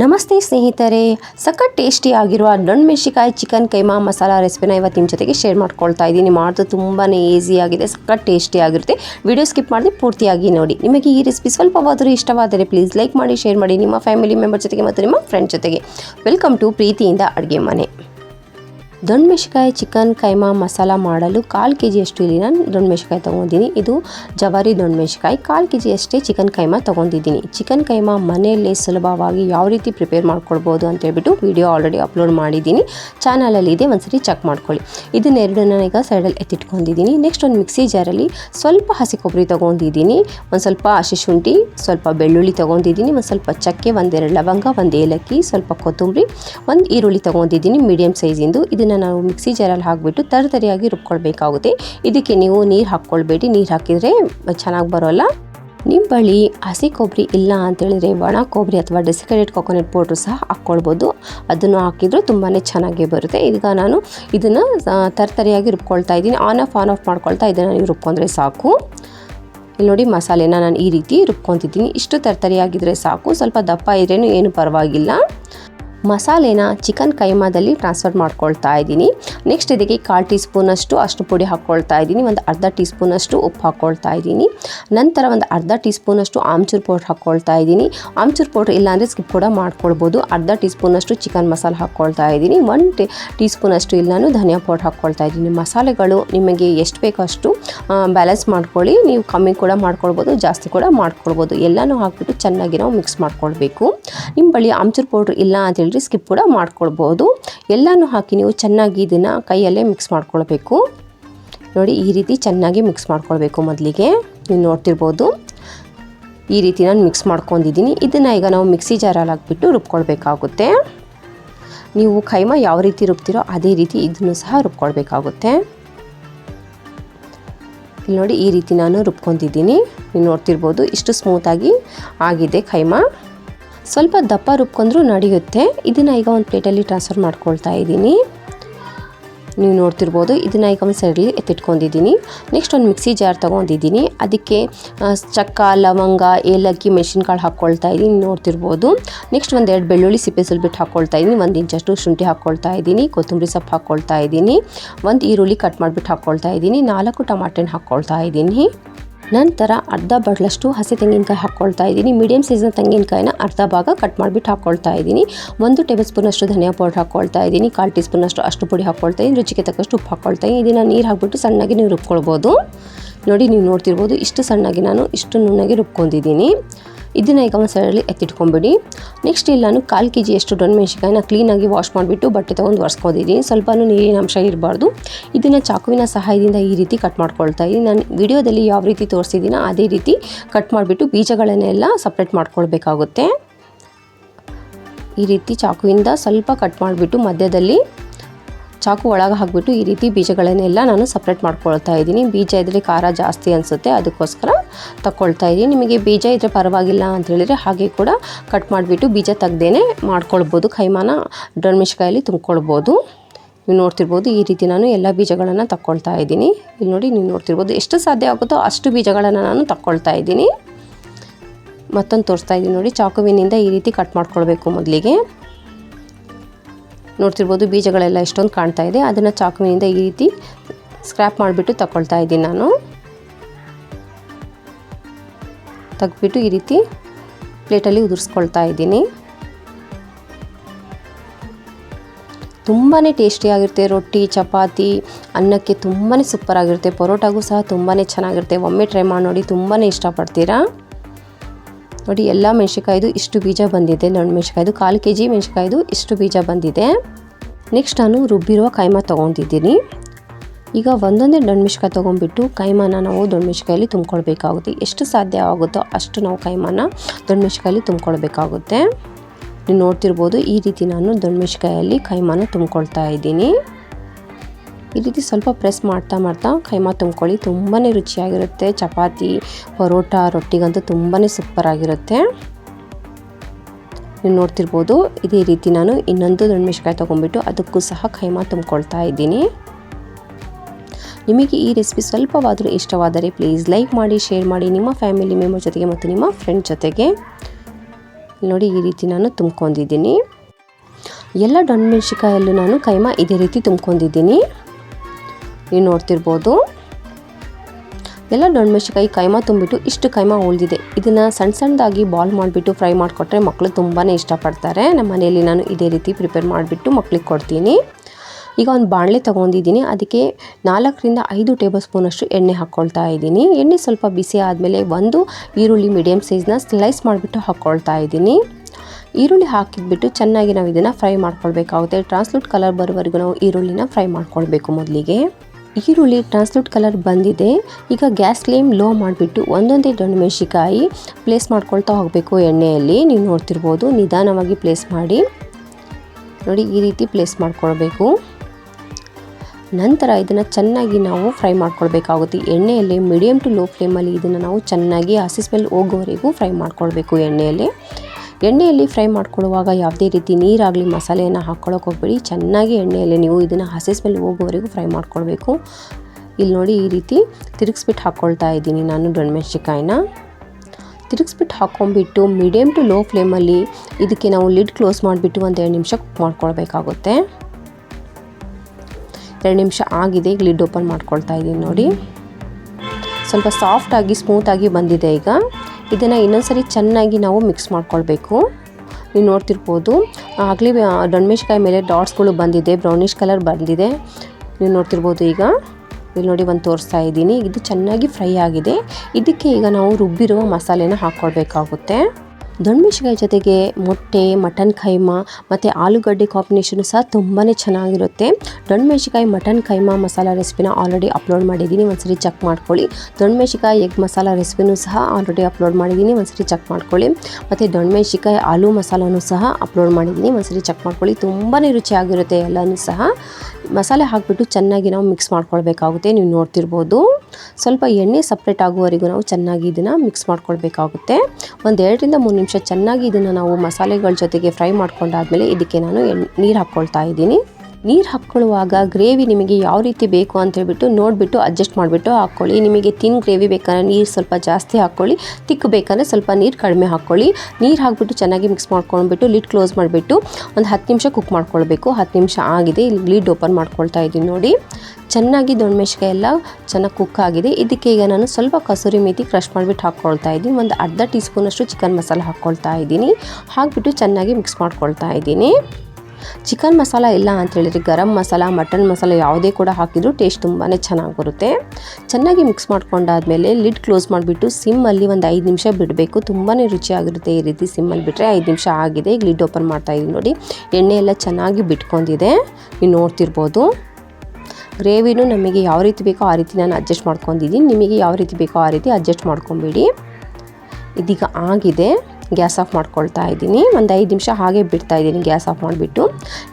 ನಮಸ್ತೆ ಸ್ನೇಹಿತರೆ. ಸಖತ್ ಟೇಸ್ಟಿ ಆಗಿರುವ ದೊಣ್ಣೆ ಮೆಣಸಿಕಾಯಿ ಚಿಕನ್ ಕೈಮಾ ಮಸಾಲ ರೆಸಿಪಿನ ಇವತ್ತು ನಿಮ್ಮ ಜೊತೆಗೆ ಶೇರ್ ಮಾಡ್ಕೊಳ್ತಾ ಇದ್ದೀನಿ. ಮಾಡೋದು ತುಂಬಾ ಆಗಿದೆ. ಸಖತ್ ಟೇಸ್ಟಿ ಆಗಿರುತ್ತೆ. ವಿಡಿಯೋ ಸ್ಕಿಪ್ ಮಾಡಿದ್ರೆ ಪೂರ್ತಿಯಾಗಿ ನೋಡಿ. ನಿಮಗೆ ಈ ರೆಸಿಪಿ ಸ್ವಲ್ಪವಾದರೂ ಇಷ್ಟವಾದರೆ ಪ್ಲೀಸ್ ಲೈಕ್ ಮಾಡಿ ಶೇರ್ ಮಾಡಿ. ನಿಮ್ಮ ಫ್ಯಾಮಿಲಿ ಮೆಂಬರ್ ಜೊತೆಗೆ ಮತ್ತು ನಿಮ್ಮ ಫ್ರೆಂಡ್ ಜೊತೆಗೆ. ವೆಲ್ಕಮ್ ಟು ಪ್ರೀತಿಯಿಂದ ಅಡುಗೆ ಮನೆ. ದೊಣ್ಣೆ ಮೆಣಸಿಕಾಯಿ ಚಿಕನ್ ಕೈಮಾ ಮಸಾಲ ಮಾಡಲು ಕಾಲು ಕೆ ಜಿಯಷ್ಟು ಇಲ್ಲಿ ನಾನು ದೊಣ್ಣೆ ಮೆಣಸಿಕಾಯಿ ತೊಗೊಂಡಿದ್ದೀನಿ. ಇದು ಜವಾರಿ ದೊಣ್ಣೆ ಮೆಣಸಿಕಾಯಿ ಕಾಲು ಕೆ ಜಿಯಷ್ಟೇ ಚಿಕನ್ ಕೈಮಾ ತೊಗೊಂಡಿದ್ದೀನಿ. ಚಿಕನ್ ಕೈಮಾ ಮನೆಯಲ್ಲೇ ಸುಲಭವಾಗಿ ಯಾವ ರೀತಿ ಪ್ರಿಪೇರ್ ಮಾಡ್ಕೊಳ್ಬೋದು ಅಂತ ಹೇಳ್ಬಿಟ್ಟು ವಿಡಿಯೋ ಆಲ್ರೆಡಿ ಅಪ್ಲೋಡ್ ಮಾಡಿದ್ದೀನಿ. ಚಾನಲಲ್ಲಿ ಇದೆ, ಒಂದ್ಸರಿ ಚೆಕ್ ಮಾಡ್ಕೊಳ್ಳಿ. ಇದನ್ನೆರಡನ್ನ ಈಗ ಸೈಡಲ್ಲಿ ಎತ್ತಿಟ್ಕೊಂಡಿದ್ದೀನಿ. ನೆಕ್ಸ್ಟ್ ಒಂದು ಮಿಕ್ಸಿ ಜಾರಲ್ಲಿ ಸ್ವಲ್ಪ ಹಸಿ ಕೊಬ್ಬರಿ ತೊಗೊಂಡಿದ್ದೀನಿ. ಒಂದು ಸ್ವಲ್ಪ ಹಸಿ ಶುಂಠಿ, ಸ್ವಲ್ಪ ಬೆಳ್ಳುಳ್ಳಿ ತೊಗೊಂಡಿದ್ದೀನಿ. ಒಂದು ಸ್ವಲ್ಪ ಚಕ್ಕೆ, ಒಂದೆರಡು ಲವಂಗ, ಒಂದು ಏಲಕ್ಕಿ, ಸ್ವಲ್ಪ ಕೊತ್ತಂಬರಿ, ಒಂದು ಈರುಳ್ಳಿ ತೊಗೊಂಡಿದ್ದೀನಿ. ಮೀಡಿಯಮ್ ಸೈಜಿಂದು ಇದನ್ನು ನಾವು ಮಿಕ್ಸಿ ಜಾರಲ್ಲಿ ಹಾಕಿಬಿಟ್ಟು ತರತರಿಯಾಗಿ ರುಬ್ಕೊಳ್ಬೇಕಾಗುತ್ತೆ. ಇದಕ್ಕೆ ನೀವು ನೀರು ಹಾಕ್ಕೊಳ್ಬೇಡಿ. ನೀರು ಹಾಕಿದರೆ ಚೆನ್ನಾಗಿ ಬರೋಲ್ಲ. ನಿಮ್ಮ ಬಳಿ ಹಸಿ ಕೊಬ್ಬರಿ ಇಲ್ಲ ಅಂತೇಳಿದರೆ ಒಣ ಕೊಬ್ಬರಿ ಅಥವಾ ಡೆಸಿಕೇಟೆಡ್ ಕೊಕೊನಟ್ ಪೌಡ್ರ್ ಸಹ ಹಾಕ್ಕೊಳ್ಬೋದು. ಅದನ್ನು ಹಾಕಿದರೂ ತುಂಬಾ ಚೆನ್ನಾಗೇ ಬರುತ್ತೆ. ಈಗ ನಾನು ಇದನ್ನು ತರತರಿಯಾಗಿ ರುಬ್ಕೊಳ್ತಾ ಇದ್ದೀನಿ. ಆನ್ ಆಫ್ ಆನ್ ಆಫ್ ಮಾಡ್ಕೊಳ್ತಾ ಇದನ್ನು ನೀವು ರುಬ್ಕೊಂಡ್ರೆ ಸಾಕು. ಇಲ್ಲಿ ನೋಡಿ ಮಸಾಲೆನ ನಾನು ಈ ರೀತಿ ರುಬ್ಕೊತಿದ್ದೀನಿ. ಇಷ್ಟು ತರತರಿಯಾಗಿದ್ದರೆ ಸಾಕು. ಸ್ವಲ್ಪ ದಪ್ಪ ಇದ್ರೇನು ಏನು ಪರವಾಗಿಲ್ಲ. ಮಸಾಲೆನ ಚಿಕನ್ ಕೈಮಾದಲ್ಲಿ ಟ್ರಾನ್ಸ್ಫರ್ ಮಾಡ್ಕೊಳ್ತಾ ಇದ್ದೀನಿ. ನೆಕ್ಸ್ಟ್ ಇದಕ್ಕೆ ಕಾಲು ಟೀ ಸ್ಪೂನಷ್ಟು ಅಷ್ಟು ಪುಡಿ ಹಾಕ್ಕೊಳ್ತಾ ಇದ್ದೀನಿ. ಒಂದು ಅರ್ಧ ಟೀ ಸ್ಪೂನಷ್ಟು ಉಪ್ಪು ಹಾಕ್ಕೊಳ್ತಾ ಇದ್ದೀನಿ. ನಂತರ ಒಂದು ಅರ್ಧ ಟೀ ಸ್ಪೂನಷ್ಟು ಆಮ್ಚೂರ್ ಪೌಡ್ರ್ ಹಾಕ್ಕೊಳ್ತಾ ಇದ್ದೀನಿ. ಆಮ್ಚೂರ್ ಪೌಡ್ರ್ ಇಲ್ಲಾಂದರೆ ಸ್ಕಿಪ್ ಕೂಡ ಮಾಡ್ಕೊಳ್ಬೋದು. ಅರ್ಧ ಟೀ ಸ್ಪೂನಷ್ಟು ಚಿಕನ್ ಮಸಾಲೆ ಹಾಕ್ಕೊಳ್ತಾ ಇದ್ದೀನಿ. ಒನ್ ಟೀ ಟೀ ಸ್ಪೂನಷ್ಟು ಇಲ್ಲಾನು ಧನಿಯಾ ಪೌಡ್ರ್ ಹಾಕ್ಕೊಳ್ತಾ ಇದ್ದೀನಿ. ಮಸಾಲೆಗಳು ನಿಮಗೆ ಎಷ್ಟು ಬೇಕೋ ಅಷ್ಟು ಬ್ಯಾಲೆನ್ಸ್ ಮಾಡ್ಕೊಳ್ಳಿ. ನೀವು ಕಮ್ಮಿ ಕೂಡ ಮಾಡ್ಕೊಳ್ಬೋದು, ಜಾಸ್ತಿ ಕೂಡ ಮಾಡ್ಕೊಳ್ಬೋದು. ಎಲ್ಲನೂ ಹಾಕ್ಬಿಟ್ಟು ಚೆನ್ನಾಗಿ ನಾವು ಮಿಕ್ಸ್ ಮಾಡ್ಕೊಳ್ಬೇಕು. ನಿಮ್ಮ ಬಳಿ ಆಮ್ಚೂರ್ ಪೌಡ್ರ್ ಇಲ್ಲ ಅಂತ ಹೇಳಿದ್ರೆ ಸ್ಕಿಪ್ ಕೂಡ ಮಾಡ್ಕೊಳ್ಬೋದು. ಎಲ್ಲನೂ ಹಾಕಿ ನೀವು ಚೆನ್ನಾಗಿ ಇದನ್ನು ಕೈಯಲ್ಲೇ ಮಿಕ್ಸ್ ಮಾಡ್ಕೊಳ್ಬೇಕು. ನೋಡಿ ಈ ರೀತಿ ಚೆನ್ನಾಗಿ ಮಿಕ್ಸ್ ಮಾಡ್ಕೊಳ್ಬೇಕು ಮೊದಲಿಗೆ. ನೀವು ನೋಡ್ತಿರ್ಬೋದು. ಈ ರೀತಿ ನಾನು ಮಿಕ್ಸ್ ಮಾಡ್ಕೊಂಡಿದ್ದೀನಿ. ಇದನ್ನು ಈಗ ನಾವು ಮಿಕ್ಸಿ ಜಾರಲ್ಲಿ ಹಾಕ್ಬಿಟ್ಟು ರುಬ್ಕೊಳ್ಬೇಕಾಗುತ್ತೆ. ನೀವು ಕೈಮ ಯಾವ ರೀತಿ ರುಬ್ತಿರೋ ಅದೇ ರೀತಿ ಇದನ್ನು ಸಹ ರುಬ್ಕೊಳ್ಬೇಕಾಗುತ್ತೆ. ಇಲ್ಲಿ ನೋಡಿ ಈ ರೀತಿ ನಾನು ರುಬ್ಕೊಂಡಿದ್ದೀನಿ. ನೀವು ನೋಡ್ತಿರ್ಬೋದು ಇಷ್ಟು ಸ್ಮೂತಾಗಿ ಆಗಿದೆ ಕೈಮಾ. ಸ್ವಲ್ಪ ದಪ್ಪ ರುಬ್ಕೊಂಡ್ರೂ ನಡೆಯುತ್ತೆ. ಇದನ್ನು ಈಗ ಒಂದು ಪ್ಲೇಟಲ್ಲಿ ಟ್ರಾನ್ಸ್ಫರ್ ಮಾಡ್ಕೊಳ್ತಾ ಇದ್ದೀನಿ. ನೀವು ನೋಡ್ತಿರ್ಬೋದು, ಇದನ್ನು ಈಗ ಒಂದು ಸೈಡಲ್ಲಿ ಎತ್ತಿಟ್ಕೊಂಡಿದ್ದೀನಿ. ನೆಕ್ಸ್ಟ್ ಒಂದು ಮಿಕ್ಸಿ ಜಾರ್ ತೊಗೊಂಡಿದ್ದೀನಿ. ಅದಕ್ಕೆ ಚಕ್ಕ, ಲವಂಗ, ಏಲಕ್ಕಿ, ಮೆಣಸಿನ್ಕಾಳು ಹಾಕ್ಕೊಳ್ತಾ ಇದ್ದೀನಿ. ನೋಡ್ತಿರ್ಬೋದು. ನೆಕ್ಸ್ಟ್ ಒಂದು ಎರಡು ಬೆಳ್ಳುಳ್ಳಿ ಸಿಪ್ಪೆ ಸುಲ್ಬಿಟ್ಟು ಹಾಕ್ಕೊಳ್ತಾ ಇದ್ದೀನಿ. ಒಂದು ಇಂಚಷ್ಟು ಶುಂಠಿ ಹಾಕ್ಕೊಳ್ತಾ ಇದ್ದೀನಿ. ಕೊತ್ತಂಬರಿ ಸೊಪ್ಪು ಹಾಕ್ಕೊಳ್ತಾ ಇದ್ದೀನಿ. ಒಂದು ಈರುಳ್ಳಿ ಕಟ್ ಮಾಡಿಬಿಟ್ಟು ಹಾಕ್ಕೊಳ್ತಾ ಇದ್ದೀನಿ. ನಾಲ್ಕು ಟಮಾಟೆನ ಹಾಕ್ಕೊಳ್ತಾ ಇದ್ದೀನಿ. ನಂತರ ಅರ್ಧ ಬಟ್ಲಷ್ಟು ಹಸಿ ತೆಂಗಿನಕಾಯಿ ಹಾಕ್ಕೊಳ್ತಾ ಇದ್ದೀನಿ. ಮೀಡಿಯಮ್ ಸೈಜ್ನ ತೆಂಗಿನಕಾಯಿನ ಅರ್ಧ ಭಾಗ ಕಟ್ ಮಾಡಿಬಿಟ್ಟು ಹಾಕ್ಕೊಳ್ತಾ ಇದ್ದೀನಿ. ಒಂದು ಟೇಬಲ್ ಸ್ಪೂನಷ್ಟು ಧನಿಯಾ ಪೌಡರ್ ಹಾಕ್ಕೊಳ್ತಾ ಇದ್ದೀನಿ. ಕಾಲು ಟೀ ಸ್ಪೂನಷ್ಟು ಅಷ್ಟು ಪುಡಿ ಹಾಕ್ಕೊಳ್ತಾ ಇದ್ದೀನಿ. ರುಚಿಗೆ ತಕ್ಕಷ್ಟು ಉಪ್ಪು ಹಾಕ್ಕೊಳ್ತಾ ಇದ್ದೀನಿ. ಇದನ್ನು ನೀರು ಹಾಕ್ಬಿಟ್ಟು ಸಣ್ಣಗೆ ನೀವು ರುಬ್ಕೊಳ್ಬೋದು. ನೋಡಿ, ನೀವು ನೋಡ್ತಿರ್ಬೋದು, ಇಷ್ಟು ಸಣ್ಣಗೆ ನಾನು ಇಷ್ಟು ನುಣ್ಣಗೆ ರುಬ್ಕೊಂಡಿದ್ದೀನಿ. ಇದನ್ನು ಈಗ ಒಂದು ಸೈಡಲ್ಲಿ ಎತ್ತಿಟ್ಕೊಂಬಿಡಿ. ನೆಕ್ಸ್ಟ್ ಇಲ್ಲಿ ನಾನು ಕಾಲು ಕೆ ಜಿ ಅಷ್ಟು ಮೆಣಸಿಕಾಯಿನ ಕ್ಲೀನಾಗಿ ವಾಶ್ ಮಾಡಿಬಿಟ್ಟು ಬಟ್ಟೆ ತೊಗೊಂಡು ಒರೆಸ್ಕೊಂಡಿದ್ದೀನಿ ಸ್ವಲ್ಪನೂ ನೀರಿನ ಅಂಶ ಇರಬಾರ್ದು. ಇದನ್ನು ಚಾಕುವಿನ ಸಹಾಯದಿಂದ ಈ ರೀತಿ ಕಟ್ ಮಾಡ್ಕೊಳ್ತಾ ಇದ್ದೀನಿ ನಾನು ವಿಡಿಯೋದಲ್ಲಿ ಯಾವ ರೀತಿ ತೋರಿಸಿದ್ದೀನೋ ಅದೇ ರೀತಿ ಕಟ್ ಮಾಡಿಬಿಟ್ಟು ಬೀಜಗಳನ್ನೆಲ್ಲ ಸಪ್ರೇಟ್ ಮಾಡ್ಕೊಳ್ಬೇಕಾಗುತ್ತೆ. ಈ ರೀತಿ ಚಾಕುವಿಂದ ಸ್ವಲ್ಪ ಕಟ್ ಮಾಡಿಬಿಟ್ಟು ಮಧ್ಯದಲ್ಲಿ ಚಾಕು ಒಳಗೆ ಹಾಕಿಬಿಟ್ಟು ಈ ರೀತಿ ಬೀಜಗಳನ್ನೆಲ್ಲ ನಾನು ಸಪ್ರೇಟ್ ಮಾಡ್ಕೊಳ್ತಾ ಇದ್ದೀನಿ. ಬೀಜ ಇದ್ದರೆ ಖಾರ ಜಾಸ್ತಿ ಅನಿಸುತ್ತೆ, ಅದಕ್ಕೋಸ್ಕರ ತಗೊಳ್ತಾ ಇದ್ದೀನಿ. ನಿಮಗೆ ಬೀಜ ಇದ್ದರೆ ಪರವಾಗಿಲ್ಲ ಅಂತ ಹೇಳಿದರೆ ಹಾಗೆ ಕೂಡ ಕಟ್ ಮಾಡಿಬಿಟ್ಟು ಬೀಜ ತೆಗ್ದೇ ಮಾಡ್ಕೊಳ್ಬೋದು. ಕೈಮಾನ ಮೆಣಸಿಕಾಯಲ್ಲಿ ತುಂಬ್ಕೊಳ್ಬೋದು. ನೀವು ನೋಡ್ತಿರ್ಬೋದು ಈ ರೀತಿ ನಾನು ಎಲ್ಲ ಬೀಜಗಳನ್ನು ತಗೊಳ್ತಾ ಇದ್ದೀನಿ. ಇಲ್ಲಿ ನೋಡಿ ನೀವು ನೋಡ್ತಿರ್ಬೋದು ಎಷ್ಟು ಸಾಧ್ಯ ಆಗುತ್ತೋ ಅಷ್ಟು ಬೀಜಗಳನ್ನು ನಾನು ತಕ್ಕೊಳ್ತಾ ಇದ್ದೀನಿ. ಮತ್ತೊಂದು ತೋರಿಸ್ತಾ ಇದ್ದೀನಿ ನೋಡಿ, ಚಾಕುವಿನಿಂದ ಈ ರೀತಿ ಕಟ್ ಮಾಡ್ಕೊಳ್ಬೇಕು ಮೊದಲಿಗೆ. ನೋಡ್ತಿರ್ಬೋದು, ಬೀಜಗಳೆಲ್ಲ ಎಷ್ಟೊಂದು ಕಾಣ್ತಾ ಇದೆ. ಅದನ್ನು ಚಾಕುವಿನಿಂದ ಈ ರೀತಿ ಸ್ಕ್ರ್ಯಾಪ್ ಮಾಡಿಬಿಟ್ಟು ತಗೊಳ್ತಾ ಇದ್ದೀನಿ ನಾನು. ತೆಗ್ಬಿಟ್ಟು ಈ ರೀತಿ ಪ್ಲೇಟಲ್ಲಿ ಉದುರಿಸ್ಕೊಳ್ತಾ ಇದ್ದೀನಿ. ತುಂಬಾ ಟೇಸ್ಟಿಯಾಗಿರುತ್ತೆ ರೊಟ್ಟಿ, ಚಪಾತಿ, ಅನ್ನಕ್ಕೆ ತುಂಬಾ ಸೂಪರಾಗಿರುತ್ತೆ ಪರೋಟಾಗೂ ಸಹ ತುಂಬಾ ಚೆನ್ನಾಗಿರುತ್ತೆ. ಒಮ್ಮೆ ಟ್ರೈ ಮಾಡಿ ನೋಡಿ ತುಂಬಾ ಇಷ್ಟಪಡ್ತೀರಾ? ನೋಡಿ, ಎಲ್ಲ ಮೆಣಸಿಕಾಯ್ದು ಇಷ್ಟು ಬೀಜ ಬಂದಿದೆ. ದೊಣ್ಣೆ ಮೆಣಸಿಕಾಯ್ದು ಕಾಲು ಕೆ ಜಿ ಮೆಣಸಿಕಾಯ್ದು ಇಷ್ಟು ಬೀಜ ಬಂದಿದೆ. ನೆಕ್ಸ್ಟ್ ನಾನು ರುಬ್ಬಿರುವ ಕೈಮಾ ತೊಗೊತಿದ್ದೀನಿ ಈಗ ಒಂದೊಂದೇ ದೊಣ್ಣೆ ಮೆಣಸಿಕಾಯಿ ತೊಗೊಂಡ್ಬಿಟ್ಟು ಕೈಮಾನ ನಾವು ದೊಣ್ಣೆ ಮೆಣಸಿಕಾಯಲ್ಲಿ ತುಂಬ್ಕೊಳ್ಬೇಕಾಗುತ್ತೆ. ಎಷ್ಟು ಸಾಧ್ಯ ಆಗುತ್ತೋ ಅಷ್ಟು ನಾವು ಕೈಮಾನ ದೊಣ್ಣೆ ಮೆಣಸಿಕಾಯಲ್ಲಿ ತುಂಬ್ಕೊಳ್ಬೇಕಾಗುತ್ತೆ. ನೀವು ನೋಡ್ತಿರ್ಬೋದು, ಈ ರೀತಿ ನಾನು ದೊಣ್ಣೆ ಮೆಣಸಿಕಾಯಲ್ಲಿ ಕೈಮಾನ ತುಂಬ್ಕೊಳ್ತಾ ಇದ್ದೀನಿ. ಈ ರೀತಿ ಸ್ವಲ್ಪ ಪ್ರೆಸ್ ಮಾಡ್ತಾ ಮಾಡ್ತಾ ಕೈಮಾ ತುಂಬ್ಕೊಳ್ಳಿ. ತುಂಬಾ ರುಚಿಯಾಗಿರುತ್ತೆ. ಚಪಾತಿ, ಪರೋಟ, ರೊಟ್ಟಿಗಂತೂ ತುಂಬಾ ಸೂಪರಾಗಿರುತ್ತೆ ನೀವು ನೋಡ್ತಿರ್ಬೋದು, ಇದೇ ರೀತಿ ನಾನು ಇನ್ನೊಂದು ದೊಣ್ಣೆಮೆಣ್ಸಿಕಾಯಿ ತೊಗೊಂಡ್ಬಿಟ್ಟು ಅದಕ್ಕೂ ಸಹ ಕೈಮಾ ತುಂಬ್ಕೊಳ್ತಾ ಇದ್ದೀನಿ. ನಿಮಗೆ ಈ ರೆಸಿಪಿ ಸ್ವಲ್ಪವಾದರೂ ಇಷ್ಟವಾದರೆ ಪ್ಲೀಸ್ ಲೈಕ್ ಮಾಡಿ ಶೇರ್ ಮಾಡಿ ನಿಮ್ಮ ಫ್ಯಾಮಿಲಿ ಮೆಂಬರ್ ಜೊತೆಗೆ ಮತ್ತು ನಿಮ್ಮ ಫ್ರೆಂಡ್ ಜೊತೆಗೆ. ನೋಡಿ, ಈ ರೀತಿ ನಾನು ತುಂಬ್ಕೊಂಡಿದ್ದೀನಿ. ಎಲ್ಲ ಮೆಣಸಿಕಾಯಲ್ಲೂ ನಾನು ಕೈಮಾ ಇದೇ ರೀತಿ ತುಂಬ್ಕೊಂಡಿದ್ದೀನಿ. ನೀವು ನೋಡ್ತಿರ್ಬೋದು. ಎಲ್ಲ ಮೆಣಸಿಕಾಯಿ ಕೈಮಾ ತುಂಬಿಟ್ಟು ಇಷ್ಟು ಕೈಮಾ ಉಳಿದಿದೆ. ಇದನ್ನು ಸಣ್ಣ ಸಣ್ಣದಾಗಿ ಬಾಲ್ ಮಾಡಿಬಿಟ್ಟು ಫ್ರೈ ಮಾಡಿಕೊಟ್ರೆ ಮಕ್ಕಳು ತುಂಬಾ ಇಷ್ಟಪಡ್ತಾರೆ. ನಮ್ಮ ಮನೆಯಲ್ಲಿ ನಾನು ಇದೇ ರೀತಿ ಪ್ರಿಪೇರ್ ಮಾಡಿಬಿಟ್ಟು ಮಕ್ಕಳಿಗೆ ಕೊಡ್ತೀನಿ. ಈಗ ಒಂದು ಬಾಣಲೆ ತೊಗೊಂಡಿದ್ದೀನಿ. ಅದಕ್ಕೆ ನಾಲ್ಕರಿಂದ ಐದು ಟೇಬಲ್ ಸ್ಪೂನಷ್ಟು ಎಣ್ಣೆ ಹಾಕ್ಕೊಳ್ತಾ ಇದ್ದೀನಿ. ಎಣ್ಣೆ ಸ್ವಲ್ಪ ಬಿಸಿ ಆದಮೇಲೆ ಒಂದು ಈರುಳ್ಳಿ ಮೀಡಿಯಮ್ ಸೈಜ್ನ ಸ್ಲೈಸ್ ಮಾಡಿಬಿಟ್ಟು ಹಾಕ್ಕೊಳ್ತಾ ಇದ್ದೀನಿ. ಈರುಳ್ಳಿ ಹಾಕಿದ್ಬಿಟ್ಟು ಚೆನ್ನಾಗಿ ನಾವು ಇದನ್ನು ಫ್ರೈ ಮಾಡ್ಕೊಳ್ಬೇಕಾಗುತ್ತೆ. ಟ್ರಾನ್ಸ್ಲೂಟ್ ಕಲರ್ ಬರೋವರೆಗೂ ನಾವು ಈರುಳ್ಳಿನ ಫ್ರೈ ಮಾಡ್ಕೊಳ್ಬೇಕು ಮೊದಲಿಗೆ. ಈರುಳ್ಳಿ ಟ್ರಾನ್ಸ್ಲೂಟ್ ಕಲರ್ ಬಂದಿದೆ. ಈಗ ಗ್ಯಾಸ್ ಫ್ಲೇಮ್ ಲೋ ಮಾಡಿಬಿಟ್ಟು ಒಂದೊಂದೇ ದೊಣ್ಣೆ ಮೆಣಸಿಕಾಯಿ ಪ್ಲೇಸ್ ಮಾಡ್ಕೊಳ್ತಾ ಹೋಗಬೇಕು ಎಣ್ಣೆಯಲ್ಲಿ. ನೀವು ನೋಡ್ತಿರ್ಬೋದು, ನಿಧಾನವಾಗಿ ಪ್ಲೇಸ್ ಮಾಡಿ. ನೋಡಿ, ಈ ರೀತಿ ಪ್ಲೇಸ್ ಮಾಡ್ಕೊಳ್ಬೇಕು. ನಂತರ ಇದನ್ನು ಚೆನ್ನಾಗಿ ನಾವು ಫ್ರೈ ಮಾಡ್ಕೊಳ್ಬೇಕಾಗುತ್ತೆ. ಎಣ್ಣೆಯಲ್ಲಿ ಮೀಡಿಯಮ್ ಟು ಲೋ ಫ್ಲೇಮಲ್ಲಿ ಇದನ್ನು ನಾವು ಚೆನ್ನಾಗಿ ಹಸಿ ಸ್ಮೆಲ್ ಹೋಗೋವರೆಗೂ ಫ್ರೈ ಮಾಡ್ಕೊಳ್ಬೇಕು ಎಣ್ಣೆಯಲ್ಲಿ. ಎಣ್ಣೆಯಲ್ಲಿ ಫ್ರೈ ಮಾಡ್ಕೊಳ್ಳುವಾಗ ಯಾವುದೇ ರೀತಿ ನೀರಾಗಲಿ ಮಸಾಲೆಯನ್ನು ಹಾಕ್ಕೊಳ್ಳೋಕೆ ಹೋಗ್ಬೇಡಿ. ಚೆನ್ನಾಗಿ ಎಣ್ಣೆಯಲ್ಲಿ ನೀವು ಇದನ್ನು ಹಸಿ ಸ್ಮೆಲ್ ಹೋಗೋವರೆಗೂ ಫ್ರೈ ಮಾಡ್ಕೊಳ್ಬೇಕು. ಇಲ್ಲಿ ನೋಡಿ ಈ ರೀತಿ ತಿರುಗಿಸ್ಬಿಟ್ಟು ಹಾಕ್ಕೊಳ್ತಾ ಇದ್ದೀನಿ ನಾನು ದೊಣ್ಣೆಮೆಣ್ಸಿಕಾಯಿನ ತಿರುಗಿಸ್ಬಿಟ್ಟು ಹಾಕ್ಕೊಂಬಿಟ್ಟು ಮೀಡಿಯಮ್ ಟು ಲೋ ಫ್ಲೇಮಲ್ಲಿ ಇದಕ್ಕೆ ನಾವು ಲಿಡ್ ಕ್ಲೋಸ್ ಮಾಡಿಬಿಟ್ಟು ಒಂದು ಎರಡು ನಿಮಿಷ ಕುಕ್ ಮಾಡ್ಕೊಳ್ಬೇಕಾಗುತ್ತೆ. ಎರಡು ನಿಮಿಷ ಆಗಿದೆ, ಈಗ ಲಿಡ್ ಓಪನ್ ಮಾಡ್ಕೊಳ್ತಾ ಇದ್ದೀನಿ ನೋಡಿ. ಸ್ವಲ್ಪ ಸಾಫ್ಟಾಗಿ ಸ್ಮೂತಾಗಿ ಬಂದಿದೆ ಈಗ. ಇದನ್ನು ಇನ್ನೊಂದ್ಸರಿ ಚೆನ್ನಾಗಿ ನಾವು ಮಿಕ್ಸ್ ಮಾಡ್ಕೊಳ್ಬೇಕು. ನೀವು ನೋಡ್ತಿರ್ಬೋದು, ಆಗಲೇ ದೊಣ್ಮೆಶ್ಕಾಯಿ ಮೇಲೆ ಡಾಟ್ಸ್ಗಳು ಬಂದಿದೆ ಬ್ರೌನಿಷ್ ಕಲರ್ ಬಂದಿದೆ. ನೀವು ನೋಡ್ತಿರ್ಬೋದು ಈಗ. ಇಲ್ಲಿ ನೋಡಿ ಒಂದು ತೋರಿಸ್ತಾ ಇದ್ದೀನಿ. ಇದು ಚೆನ್ನಾಗಿ ಫ್ರೈ ಆಗಿದೆ. ಇದಕ್ಕೆ ಈಗ ನಾವು ರುಬ್ಬಿರುವ ಮಸಾಲೆನ ಹಾಕ್ಕೊಳ್ಬೇಕಾಗುತ್ತೆ ದೊಣ್ಣಮೆಣ್ಸಿಕಾಯಿ ಜೊತೆಗೆ ಮೊಟ್ಟೆ, ಮಟನ್ ಕೈಮಾ ಮತ್ತು ಆಲೂಗಡ್ಡೆ ಕಾಂಬಿನೇಷನು ಸಹ ತುಂಬಾ ಚೆನ್ನಾಗಿರುತ್ತೆ. ದೊಣ್ಣಮೆಣ್ಸಿಕಾಯಿ ಮಟನ್ ಕೈಮಾ ಮಸಾಲ ರೆಸಿಪಿನ ಆಲ್ರೆಡಿ ಅಪ್ಲೋಡ್ ಮಾಡಿದ್ದೀನಿ. ಒಂದ್ಸರಿ ಚೆಕ್ ಮಾಡ್ಕೊಳ್ಳಿ. ದೊಣ್ಣಮೆಣ್ಸಿಕಾಯಿ ಎಗ್ ಮಸಾಲ ರೆಸಿಪಿನೂ ಸಹ ಆಲ್ರೆಡಿ ಅಪ್ಲೋಡ್ ಮಾಡಿದ್ದೀನಿ. ಒಂದ್ಸರಿ ಚೆಕ್ ಮಾಡ್ಕೊಳ್ಳಿ. ಮತ್ತು ದೊಣ್ಣಮೆಣ್ಸಿಕಾಯಿ ಆಲೂ ಮಸಾಲನೂ ಸಹ ಅಪ್ಲೋಡ್ ಮಾಡಿದ್ದೀನಿ. ಒಂದ್ಸರಿ ಚೆಕ್ ಮಾಡ್ಕೊಳ್ಳಿ. ತುಂಬಾ ರುಚಿಯಾಗಿರುತ್ತೆ ಎಲ್ಲನೂ ಸಹ. ಮಸಾಲೆ ಹಾಕಿಬಿಟ್ಟು ಚೆನ್ನಾಗಿ ನಾವು ಮಿಕ್ಸ್ ಮಾಡ್ಕೊಳ್ಬೇಕಾಗುತ್ತೆ. ನೀವು ನೋಡ್ತಿರ್ಬೋದು. ಸ್ವಲ್ಪ ಎಣ್ಣೆ ಸಪ್ರೇಟ್ ಆಗುವವರೆಗೂ ನಾವು ಚೆನ್ನಾಗಿ ಇದನ್ನು ಮಿಕ್ಸ್ ಮಾಡ್ಕೊಳ್ಬೇಕಾಗುತ್ತೆ. ಒಂದು ಎರಡರಿಂದ ಮೂರು ನಿಮಿಷ ಚೆನ್ನಾಗಿ ಇದನ್ನು ನಾವು ಮಸಾಲೆಗಳ ಜೊತೆಗೆ ಫ್ರೈ ಮಾಡ್ಕೊಂಡಾದಮೇಲೆ ಇದಕ್ಕೆ ನಾನು ನೀರು ಹಾಕ್ಕೊಳ್ತಾ ಇದ್ದೀನಿ. ನೀರು ಹಾಕ್ಕೊಳ್ಳುವಾಗ ಗ್ರೇವಿ ನಿಮಗೆ ಯಾವ ರೀತಿ ಬೇಕು ಅಂತ ಹೇಳ್ಬಿಟ್ಟು ನೋಡಿಬಿಟ್ಟು ಅಡ್ಜಸ್ಟ್ ಮಾಡಿಬಿಟ್ಟು ಹಾಕ್ಕೊಳ್ಳಿ ನಿಮಗೆ ತಿನ್ ಗ್ರೇವಿ ಬೇಕಾದ್ರೆ ನೀರು ಸ್ವಲ್ಪ ಜಾಸ್ತಿ ಹಾಕ್ಕೊಳ್ಳಿ ತಿಕ್ಕು ಬೇಕಂದರೆ ಸ್ವಲ್ಪ ನೀರು ಕಡಿಮೆ ಹಾಕ್ಕೊಳ್ಳಿ ನೀರು ಹಾಕ್ಬಿಟ್ಟು ಚೆನ್ನಾಗಿ ಮಿಕ್ಸ್ ಮಾಡ್ಕೊಂಡ್ಬಿಟ್ಟು ಲಿಡ್ ಕ್ಲೋಸ್ ಮಾಡಿಬಿಟ್ಟು ಒಂದು ಹತ್ತು ನಿಮಿಷ ಕುಕ್ ಮಾಡ್ಕೊಳ್ಬೇಕು. ಹತ್ತು ನಿಮಿಷ ಆಗಿದೆ. ಇಲ್ಲಿ ಲಿಡ್ ಓಪನ್ ಮಾಡ್ಕೊಳ್ತಾ ಇದ್ದೀನಿ ನೋಡಿ. ಚೆನ್ನಾಗಿ ದೊಣ್ಣಮೆಣ್ಸಿಕಾಯಿ ಎಲ್ಲ ಚೆನ್ನಾಗಿ ಕುಕ್ ಆಗಿದೆ. ಇದಕ್ಕೆ ಈಗ ನಾನು ಸ್ವಲ್ಪ ಕಸೂರಿ ಮೇಥಿ ಕ್ರಷ್ ಮಾಡಿಬಿಟ್ಟು ಹಾಕ್ಕೊಳ್ತಾ ಇದ್ದೀನಿ. ಒಂದು ಅರ್ಧ ಟೀ ಸ್ಪೂನಷ್ಟು ಚಿಕನ್ ಮಸಾಲ ಹಾಕ್ಕೊಳ್ತಾ ಇದ್ದೀನಿ. ಹಾಕ್ಬಿಟ್ಟು ಚೆನ್ನಾಗಿ ಮಿಕ್ಸ್ ಮಾಡ್ಕೊಳ್ತಾ ಇದ್ದೀನಿ. ಚಿಕನ್ ಮಸಾಲ ಇಲ್ಲ ಅಂತ ಹೇಳಿದ್ರೆ ಗರಂ ಮಸಾಲ, ಮಟನ್ ಮಸಾಲ ಯಾವುದೇ ಕೂಡ ಹಾಕಿದರೂ ಟೇಸ್ಟ್ ತುಂಬಾ ಚೆನ್ನಾಗಿ ಬರುತ್ತೆ. ಚೆನ್ನಾಗಿ ಮಿಕ್ಸ್ ಮಾಡ್ಕೊಂಡಾದ್ಮೇಲೆ ಲಿಡ್ ಕ್ಲೋಸ್ ಮಾಡಿಬಿಟ್ಟು ಸಿಮ್ಮಲ್ಲಿ ಒಂದು ಐದು ನಿಮಿಷ ಬಿಡಬೇಕು. ತುಂಬಾ ರುಚಿಯಾಗಿರುತ್ತೆ ಈ ರೀತಿ ಸಿಮ್ಮಲ್ಲಿ ಬಿಟ್ಟರೆ ಐದು ನಿಮಿಷ ಆಗಿದೆ. ಈಗ ಲಿಡ್ ಓಪನ್ ಮಾಡ್ತಾ ಇದ್ದೀನಿ ನೋಡಿ. ಎಣ್ಣೆ ಎಲ್ಲ ಚೆನ್ನಾಗಿ ಬಿಟ್ಕೊಂಡಿದೆ. ನೀವು ನೋಡ್ತಿರ್ಬೋದು. ಗ್ರೇವಿನೂ ನಮಗೆ ಯಾವ ರೀತಿ ಬೇಕೋ ಆ ರೀತಿ ನಾನು ಅಡ್ಜಸ್ಟ್ ಮಾಡ್ಕೊಂಡಿದ್ದೀನಿ. ನಿಮಗೆ ಯಾವ ರೀತಿ ಬೇಕೋ ಆ ರೀತಿ ಅಡ್ಜಸ್ಟ್ ಮಾಡ್ಕೊಬೇಡಿ. ಇದೀಗ ಆಗಿದೆ. ಗ್ಯಾಸ್ ಆಫ್ ಮಾಡ್ಕೊಳ್ತಾ ಇದ್ದೀನಿ. ಒಂದು ಐದು ನಿಮಿಷ ಹಾಗೆ ಬಿಡ್ತಾ ಇದ್ದೀನಿ ಗ್ಯಾಸ್ ಆಫ್ ಮಾಡಿಬಿಟ್ಟು.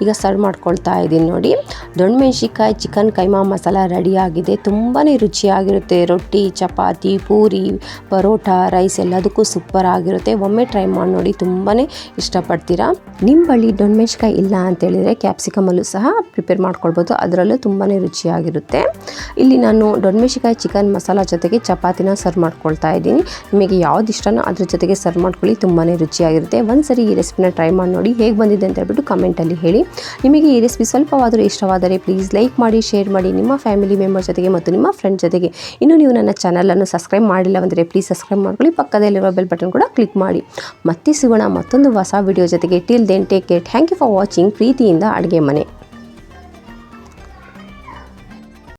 ಈಗ ಸರ್ವ್ ಮಾಡ್ಕೊಳ್ತಾ ಇದ್ದೀನಿ ನೋಡಿ. ದೊಣ್ಣಮೆಣ್ಸಿಕಾಯಿ ಚಿಕನ್ ಕೈಮಾ ಮಸಾಲ ರೆಡಿಯಾಗಿದೆ ತುಂಬಾ ರುಚಿಯಾಗಿರುತ್ತೆ. ರೊಟ್ಟಿ, ಚಪಾತಿ, ಪೂರಿ, ಪರೋಟ ರೈಸ್ ಎಲ್ಲದಕ್ಕೂ ಸೂಪರ್ ಆಗಿರುತ್ತೆ. ಒಮ್ಮೆ ಟ್ರೈ ಮಾಡಿ ನೋಡಿ ತುಂಬಾ ಇಷ್ಟಪಡ್ತೀರಾ. ನಿಮ್ಮ ಬಳಿ ದೊಣ್ಣಮೆಣ್ಸಿಕಾಯಿ ಇಲ್ಲ ಅಂತೇಳಿದರೆ ಕ್ಯಾಪ್ಸಿಕಮಲ್ಲೂ ಸಹ ಪ್ರಿಪೇರ್ ಮಾಡ್ಕೊಳ್ಬೋದು. ಅದರಲ್ಲೂ ತುಂಬಾ ರುಚಿಯಾಗಿರುತ್ತೆ. ಇಲ್ಲಿ ನಾನು ದೊಣ್ಣಮೆಣ್ಸಿಕಾಯಿ ಚಿಕನ್ ಮಸಾಲ ಜೊತೆಗೆ ಚಪಾತಿನ ಸರ್ವ್ ಮಾಡ್ಕೊಳ್ತಾ ಇದ್ದೀನಿ. ನಿಮಗೆ ಯಾವ್ದು ಇಷ್ಟನೋ ಅದ್ರ ಜೊತೆಗೆ ಸರ್ವ್ ಮಾಡ್ಕೊಳ್ಳಿ ತುಂಬಾ ರುಚಿಯಾಗಿರುತ್ತೆ. ಒಂದು ಸರಿ ಈ ರೆಸಿಪಿನ ಟ್ರೈ ಮಾಡಿ ನೋಡಿ ಹೇಗೆ ಬಂದಿದೆ ಅಂತ ಹೇಳ್ಬಿಟ್ಟು ಕಮೆಂಟಲ್ಲಿ ಹೇಳಿ. ನಿಮಗೆ ಈ ರೆಸಿಪಿ ಸ್ವಲ್ಪವಾದರೂ ಇಷ್ಟವಾದರೆ ಪ್ಲೀಸ್ ಲೈಕ್ ಮಾಡಿ ಶೇರ್ ಮಾಡಿ. ನಿಮ್ಮ ಫ್ಯಾಮಿಲಿ ಮೆಂಬರ್ ಜೊತೆಗೆ ಮತ್ತು ನಿಮ್ಮ ಫ್ರೆಂಡ್ ಜೊತೆಗೆ. ಇನ್ನು ನೀವು ನನ್ನ ಚಾನಲನ್ನು ಸಬ್ಸ್ಕ್ರೈಬ್ ಮಾಡಿಲ್ಲ ಅಂದರೆ ಪ್ಲೀಸ್ ಸಬ್ಸ್ಕ್ರೈಬ್ ಮಾಡ್ಕೊಳ್ಳಿ. ಪಕ್ಕದಲ್ಲಿರುವ ಬೆಲ್ ಬಟನ್ ಕೂಡ ಕ್ಲಿಕ್ ಮಾಡಿ. ಮತ್ತೆ ಸಿಗೋಣ ಮತ್ತೊಂದು ಹೊಸ ವಿಡಿಯೋ ಜೊತೆಗೆ. Till then take care thank you for watching ಪ್ರೀತಿಯಿಂದ ಅಡುಗೆ ಮನೆ.